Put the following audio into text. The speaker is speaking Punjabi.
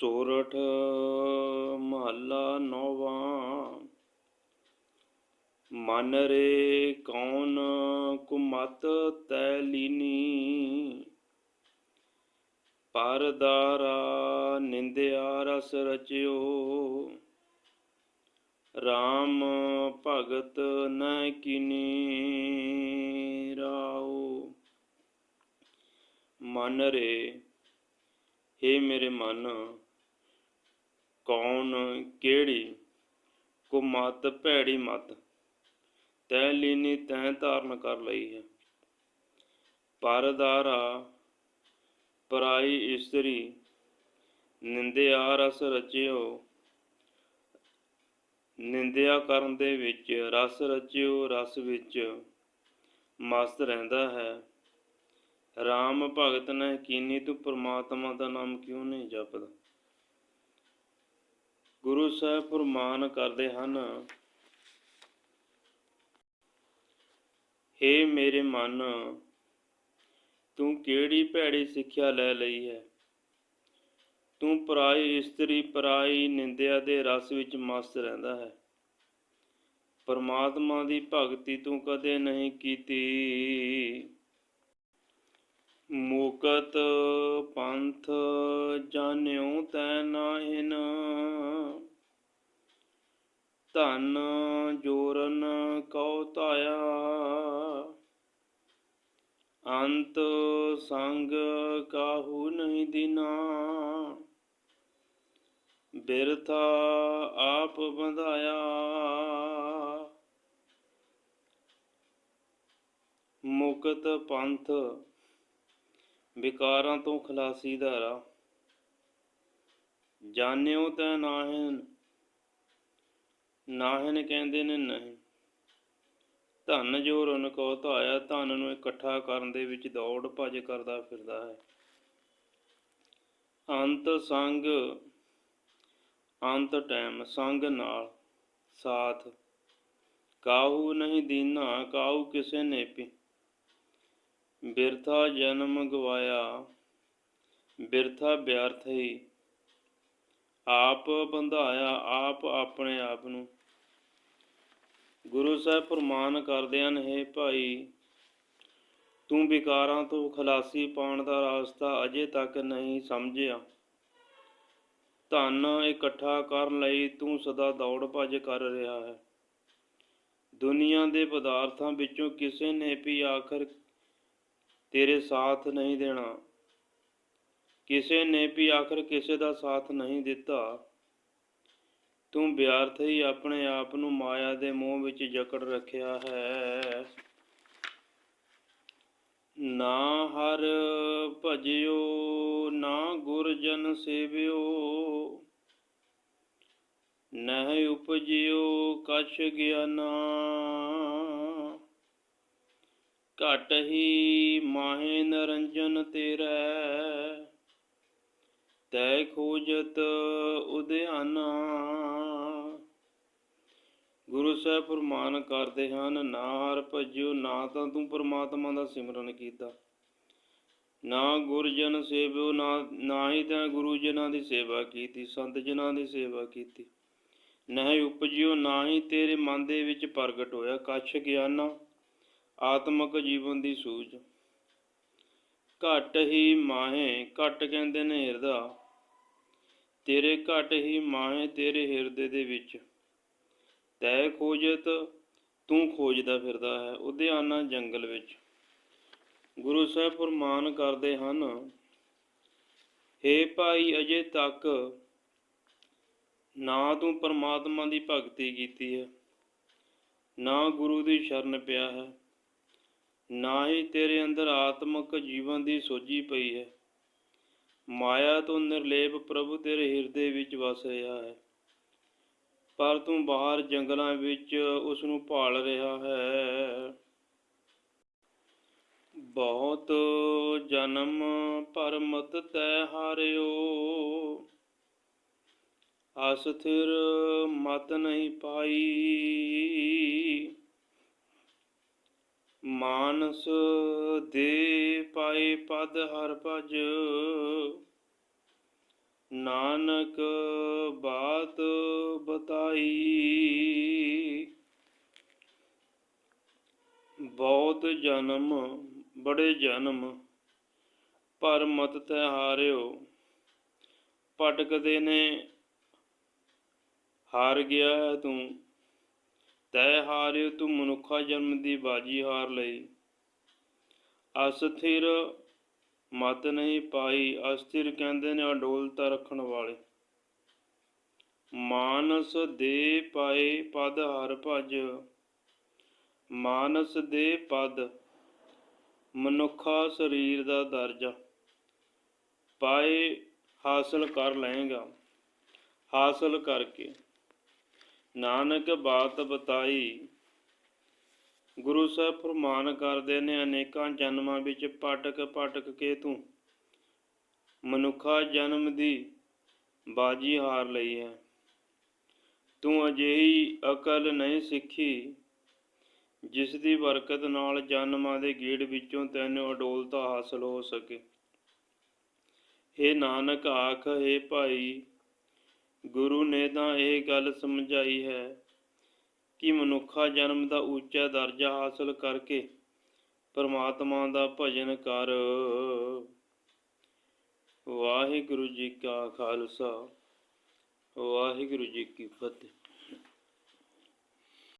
ਸੋਰਠ ਮਹੱਲਾ ਨੌਵਾਂ। ਮਨ ਰੇ ਕੌਣ ਕੁਮਤ ਤੈ ਲੀਨੀ। ਪਰਦਾਰਾ ਨਿੰਦਿਆ ਰਸ ਰਚਿਓ। RAM ਭਗਤ ਨ ਕੀਨੀ ਰਾਓ। ਮਨ ਰੇ, ਹੇ ਮੇਰੇ ਮਨ ਕੌਣ, ਕਿਹੜੀ? ਕੋ ਮਤ ਭੈੜੀ ਮਤ। ਤੈ ਲੀਨੀ ਤੈ ਧਾਰਨ ਕਰ ਲਈ ਹੈ। ਪਰਦਾਰਾ, ਪਰਾਈ ਇਸਤਰੀ, ਨਿੰਦਿਆ ਰਸ ਰਚਿਓ। ਨਿੰਦਿਆ ਕਰਨ ਦੇ ਵਿੱਚ ਰਸ ਰਚਿਓ, ਰਸ ਵਿੱਚ ਮਸਤ ਰਹਿੰਦਾ ਹੈ। RAM ਭਗਤ ਨੇ ਕੀਨੀ ਤੂੰ ਪ੍ਰਮਾਤਮਾ ਦਾ ਨਾਮ ਕਿਉਂ ਨਹੀਂ ਜਪਦਾ? ਗੁਰੂ ਸਾਹਿਬ ਫਰਮਾਨ ਕਰਦੇ ਹਨ, ਹੇ ਮੇਰੇ ਮਨ, ਤੂੰ ਕਿਹੜੀ ਭੈੜੀ ਸਿੱਖਿਆ ਲੈ ਲਈ ਹੈ? ਤੂੰ ਪਰਾਈ ਇਸਤਰੀ, ਪਰਾਈ ਨਿੰਦਿਆ ਦੇ ਰਸ ਵਿੱਚ ਮਸਤ ਰਹਿੰਦਾ ਹੈ। ਪਰਮਾਤਮਾ ਦੀ ਭਗਤੀ ਤੂੰ ਕਦੇ ਨਹੀਂ ਕੀਤੀ। ਮੁਕਤ ਪੰਥ ਜਾਣਿਓ ਤੈ ਨਾਹਿਨ। ਧਨ ਜੋਰਨ ਕਉ ਤਾਇਆ ਅੰਤ ਸੰਗ ਕਾਹੂ ਨਹੀਂ ਦਿਨਾ। ਬਿਰਥਾ ਆਪ ਬੰਧਾਇਆ। ਮੁਕਤ ਪੰਥ ਵਿਕਾਰਾਂ ਤੋਂ ਖਲਾਸੀ ਦਾ ਰਾਹ ਜਾਣਿਓ ਤੈ ਨਾਹਿਨ ਨਾਹਿਨ ਕਹਿੰਦੇ ਨੇ ਨਹੀਂ। ਧਨ ਜੋ ਰੁਨ ਕੋ ਧਾਇਆ ਧਨ ਨੂੰ ਇਕੱਠਾ ਕਰਨ ਦੇ ਵਿੱਚ ਦੌੜ ਭੱਜ ਕਰਦਾ ਫਿਰਦਾ ਹੈ। ਅੰਤ ਸੰਗ, ਅੰਤ ਟਾਈਮ, ਸੰਗ ਨਾਲ ਸਾਥ। ਕਾਹੂ ਨਹੀਂ ਦੀਨਾ, ਕਾਹੂ ਕਿਸੇ ਨੇ ਪੀ। ਬਿਰਥਾ ਜਨਮ ਗਵਾਇਆ, ਬਿਰਥਾ ਵਿਅਰਥ ਹੀ। ਆਪ ਬੰਧਾਇਆ, ਆਪ ਆਪਣੇ ਆਪ ਨੂੰ। ਗੁਰੂ ਸਾਹਿਬ ਫਰਮਾਨ ਕਰਦੇ ਹਨ, ਹੈ ਭਾਈ, ਤੂੰ ਵਿਕਾਰਾਂ ਤੋਂ ਖਲਾਸੀ ਪਾਉਣ ਦਾ ਰਸਤਾ ਅਜੇ ਤੱਕ ਨਹੀਂ ਸਮਝਿਆ। ਧਨ ਇਕੱਠਾ ਕਰਨ ਲਈ ਤੂੰ ਸਦਾ ਦੌੜ ਭੱਜ ਕਰ ਰਿਹਾ ਹੈ। ਦੁਨੀਆ ਦੇ ਪਦਾਰਥਾਂ ਵਿੱਚੋਂ ਕਿਸੇ ਨੇ ਵੀ ਆਖਰ ਤੇਰੇ ਸਾਥ ਨਹੀਂ ਦੇਣਾ। ਕਿਸੇ ਨੇ ਵੀ ਆਖਰ ਕਿਸੇ ਦਾ ਸਾਥ ਨਹੀਂ ਦਿੱਤਾ। ਤੂੰ ਵਿਅਰਥ ਹੀ ਆਪਣੇ ਆਪ ਨੂੰ ਮਾਇਆ ਦੇ ਮੋਹ ਵਿੱਚ ਜਕੜ ਰੱਖਿਆ ਹੈ। ਨਾ ਹਰ ਭਜਿਓ, ਨਾ ਗੁਰ ਜਨ ਸੇਵਿਓ, ਨਹਿ ਉਪਜਿਓ ਕਛ ਗਿਆਨਾ। ਘਟ ਹੀ ਮਾਹੇ ਨਰੰਜਨ ਤੇਰਾ ਤੈ ਖੋਜਤ ਉਦਿਆਨਾ ਗੁਰੂ ਸਾਹਿਬ ਫਰਮਾਨ ਕਰਦੇ ਹਨ ਨਾ ਹਰ ਭਜਿਓ, ਨਾ ਤਾਂ ਤੂੰ ਪਰਮਾਤਮਾ ਦਾ ਸਿਮਰਨ ਕੀਤਾ। ਨਾ ਗੁਰਜਨ ਸੇਵਿਓ, ਨਾ ਨਾ ਹੀ ਤਾਂ ਗੁਰੂ ਜਨਾਂ ਦੀ ਸੇਵਾ ਕੀਤੀ, ਸੰਤ ਜਨਾਂ ਦੀ ਸੇਵਾ ਕੀਤੀ। ਨਾ ਹੀ ਉਪਜਿਓ, ਨਾ ਹੀ ਤੇਰੇ ਮਨ ਦੇ ਵਿੱਚ ਪ੍ਰਗਟ ਹੋਇਆ, ਕਛ ਗਿਆਨਾ, ਆਤਮਿਕ ਜੀਵਨ ਦੀ ਸੂਝ। ਘਟ ਹੀ ਮਾਹੇ, ਘਟ ਕਹਿੰਦੇ ਨੇ ਹਿਰਦਾ। ਤੇਰੇ ਘਟ ਹੀ ਮਾਹੇ ਤੇਰੇ ਹਿਰਦੇ ਦੇ ਵਿੱਚ। ਤੈ ਖੋਜਤ, ਤੂੰ ਖੋਜਦਾ ਫਿਰਦਾ ਹੈ ਉਧਿਆਨਾ ਜੰਗਲ ਵਿੱਚ। ਗੁਰੂ ਸਾਹਿਬ ਫਰਮਾਨ ਕਰਦੇ ਹਨ, ਹੇ ਭਾਈ, ਅਜੇ ਤੱਕ ਨਾ ਤੂੰ ਪਰਮਾਤਮਾ ਦੀ ਭਗਤੀ ਕੀਤੀ ਹੈ, ਨਾ ਗੁਰੂ ਦੀ ਸ਼ਰਨ ਪਿਆ ਹੈ, ਨਾ ਹੀ ਤੇਰੇ ਅੰਦਰ ਆਤਮਿਕ ਜੀਵਨ ਦੀ ਸੋਝੀ ਪਈ ਹੈ। ਮਾਇਆ ਤੋਂ ਨਿਰਲੇਪ ਪ੍ਰਭੂ ਤੇਰੇ ਹਿਰਦੇ ਵਿੱਚ ਵਸ ਰਿਹਾ ਹੈ। ਪਰ ਤੂੰ ਬਾਹਰ ਜੰਗਲਾਂ ਵਿੱਚ ਉਸ ਨੂੰ ਭਾਲ ਰਿਹਾ ਹੈ। ਬਹੁਤ ਜਨਮ ਪਰ ਮਤ ਤੈ ਹਾਰਿਓ। ਅਸਥਿਰ ਮਤ ਨਹੀਂ ਪਾਈ। ਮਾਨਸ ਦੇ ਪਾਏ ਪਦ ਹਰ ਭਜ। ਨਾਨਕ ਬਾਤ ਬਤਾਈ। ਬਹੁਤ ਜਨਮ ਬੜੇ ਜਨਮ, ਪਰ ਮਤ ਤੈ ਹਾਰਿਓ। ਭਟਕਦੇ ਨੇ, ਹਾਰ ਗਿਆ ਹੈ ਤੂੰ। ਤੈ ਹਾਰਿਓ ਤੂੰ ਮਨੁੱਖਾ ਜਨਮ ਦੀ ਬਾਜੀ ਹਾਰ ਲਈ। ਅਸਥਿਰ ਮਤ ਨਹੀਂ ਪਾਈ ਅਸਥਿਰ ਕਹਿੰਦੇ ਨੇ ਅਡੋਲਤਾ ਰੱਖਣ ਵਾਲੇ। ਮਾਨਸ ਦੇ ਪਾਏ ਪਦ ਹਰ ਭਜ, ਮਾਨਸ ਦੇ ਪਦ ਮਨੁੱਖਾ ਸਰੀਰ ਦਾ ਦਰਜਾ। ਪਾਏ ਹਾਸਲ ਕਰ ਲਏਗਾ, ਹਾਸਲ ਕਰਕੇ। ਨਾਨਕ ਬਾਤ ਬਤਾਈ। ਗੁਰੂ ਸਾਹਿਬ ਫਰਮਾਨ ਕਰਦੇ ਨੇ, ਅਨੇਕਾਂ ਜਨਮਾਂ ਵਿੱਚ ਭਟਕ ਭਟਕ ਕੇ ਤੂੰ ਮਨੁੱਖਾ ਜਨਮ ਦੀ ਬਾਜੀ ਹਾਰ ਲਈ ਹੈ। ਤੂੰ ਅਜਿਹੀ ਅਕਲ ਨਹੀਂ ਸਿੱਖੀ ਜਿਸ ਦੀ ਬਰਕਤ ਨਾਲ ਜਨਮਾਂ ਦੇ ਗੇੜ ਵਿੱਚੋਂ ਤੈਨੂੰ ਅਡੋਲਤਾ ਹਾਸਲ ਹੋ ਸਕੇ। ਏ ਨਾਨਕ, ਆਖ ਏ ਭਾਈ ਗੁਰੂ ਨੇ ਤਾਂ ਇਹ ਗੱਲ ਸਮਝਾਈ ਹੈ ਕਿ ਮਨੁੱਖਾ ਜਨਮ ਦਾ ਉੱਚਾ ਦਰਜਾ ਹਾਸਲ ਕਰਕੇ ਪਰਮਾਤਮਾ ਦਾ ਭਜਨ ਕਰ। ਵਾਹਿਗੁਰੂ ਜੀ ਕਾ ਖਾਲਸਾ, ਵਾਹਿਗੁਰੂ ਜੀ ਕੀ ਫਤਿਹ।